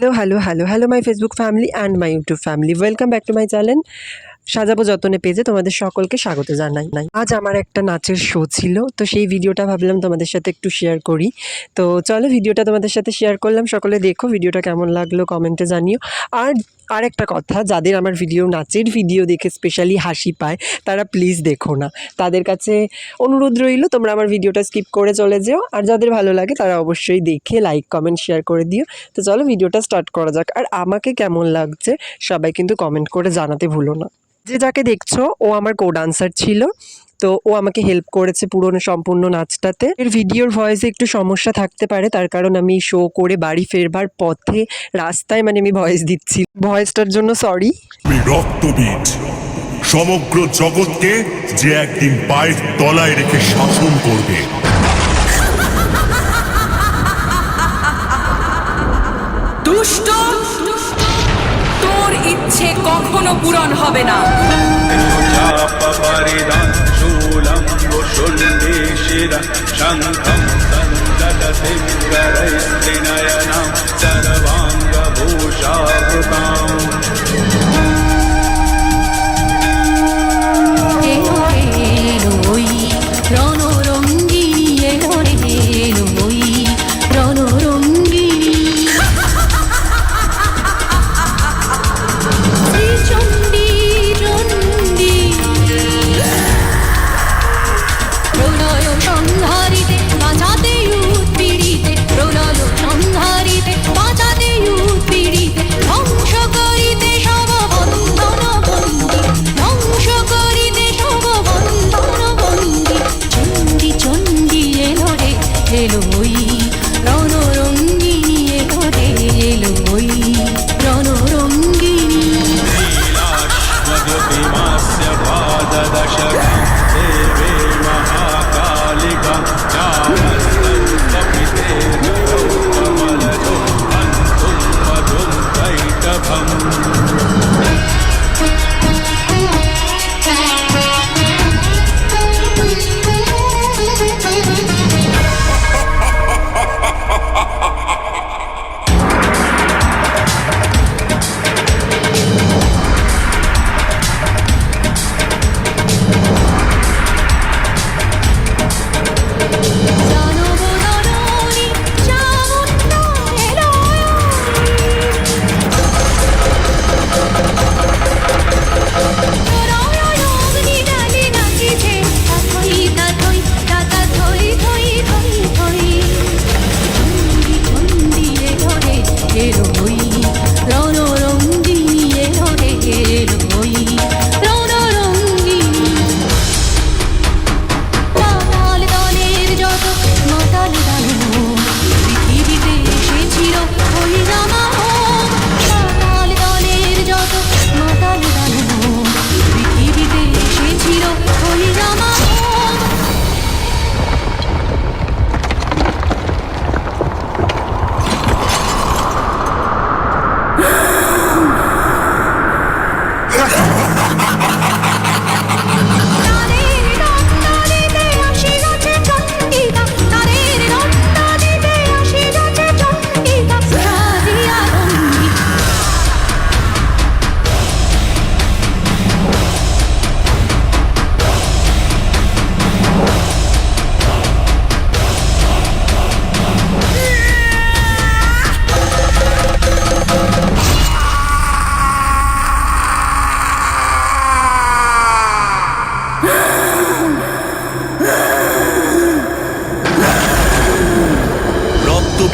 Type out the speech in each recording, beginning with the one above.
hello hello hello hello my facebook family and my youtube family. Welcome back to my channel. সাজাবো যতনে পেজে তোমাদের সকলকে স্বাগত জানাই। নাই আজ আমার একটা নাচের শো ছিল, তো সেই ভিডিওটা ভাবলাম তোমাদের সাথে একটু শেয়ার করি। তো চলো ভিডিওটা তোমাদের সাথে শেয়ার করলাম, সকলে দেখো ভিডিওটা কেমন লাগল কমেন্টে জানিও। আর আর একটা কথা, যাদের আমার ভিডিও নাচের ভিডিও দেখে স্পেশালি হাসি পায়, তারা প্লিজ দেখো না। তাদের কাছে অনুরোধ রইল, তোমরা আমার ভিডিওটা স্কিপ করে চলে যেও। আর যাদের ভালো লাগে, তারা অবশ্যই দেখে লাইক কমেন্ট শেয়ার করে দিও। তো চলো ভিডিওটা স্টার্ট করা যাক। আর আমাকে কেমন লাগছে, সবাই কিন্তু কমেন্ট করে জানাতে ভুলো না। যে যাকে দেখছ ও আমার কো ডান্সার ছিল। তো ও আমাকে হেল্প করেছে পুরনো সম্পূর্ণ নাচটাতে। এর ভিডিওর ভয়েসে একটু সমস্যা থাকতে পারে তার কারণ আমি শো করে বাড়ি ফেরবার পথে রাস্তায় মানে আমি ভয়েস দিচ্ছি। ভয়েসটার জন্য সরি রক্তবীজ সমগ্র জগৎকে যে একদিন পায়ের তলায় রেখে শাসন করবে। দুষ্ট তোর ইচ্ছে কখনো পূরণ হবে না चापपरिदं शूलं वुषुण्डीशिरं शङ्खं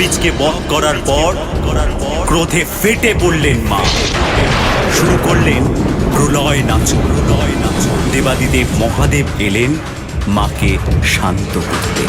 রক্তবীজকে বধ করার পর করার পর ক্রোধে ফেটে পড়লেন মা। শুরু করলেন প্রলয় নাচ প্রলয় নাচ। দেবাদিদেব মহাদেব এলেন মাকে শান্ত করতে।